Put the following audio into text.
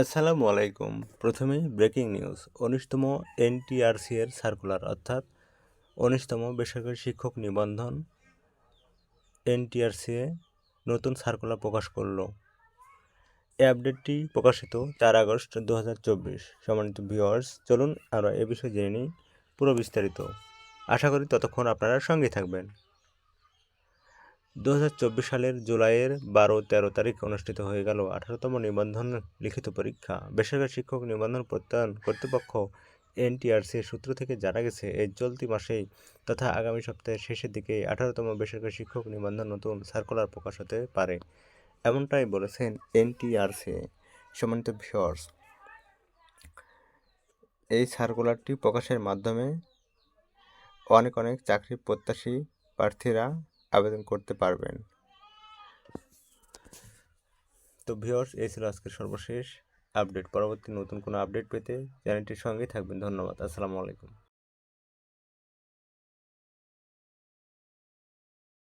আসসালামু আলাইকুম। প্রথমেই ব্রেকিং নিউজ। উনিশতম এনটিআরসি এর সার্কুলার, অর্থাৎ উনিশতম বেসরকারি শিক্ষক নিবন্ধন এনটিআরসি এ নতুন সার্কুলার প্রকাশ করল। এই আপডেটটি প্রকাশিত চার আগস্ট দু হাজার চব্বিশ। সম্মানিত ভিওয়ার্স চলুন আমরা এ বিষয়ে জেনে নিই পুরো বিস্তারিত। আশা করি ততক্ষণ আপনারা সঙ্গে থাকবেন। দু হাজার চব্বিশ সালের জুলাইয়ের বারো, তেরো তারিখ অনুষ্ঠিত হয়ে গেল আঠারোতম নিবন্ধন লিখিত পরীক্ষা। বেসরকারি শিক্ষক নিবন্ধন প্রত্যয়ন কর্তৃপক্ষ এনটিআরসি সূত্র থেকে জানা গেছে এই চলতি মাসেই তথা আগামী সপ্তাহের শেষের দিকে আঠারোতম বেসরকারি শিক্ষক নিবন্ধন নতুন সার্কুলার প্রকাশ হতে পারে। এমনটাই বলেছেন এনটিআরসি সম্মানিত ভিওর্স এই সার্কুলারটি প্রকাশের মাধ্যমে অনেক অনেক চাকরি প্রত্যাশী প্রার্থীরা আবেদন করতে পারবেন। তো ভিওর্স এই ছিল আজকের সর্বশেষ আপডেট। পরবর্তী নতুন কোনো আপডেট পেতে চ্যানেলটির সঙ্গেই থাকবেন। ধন্যবাদ। আসসালামু আলাইকুম।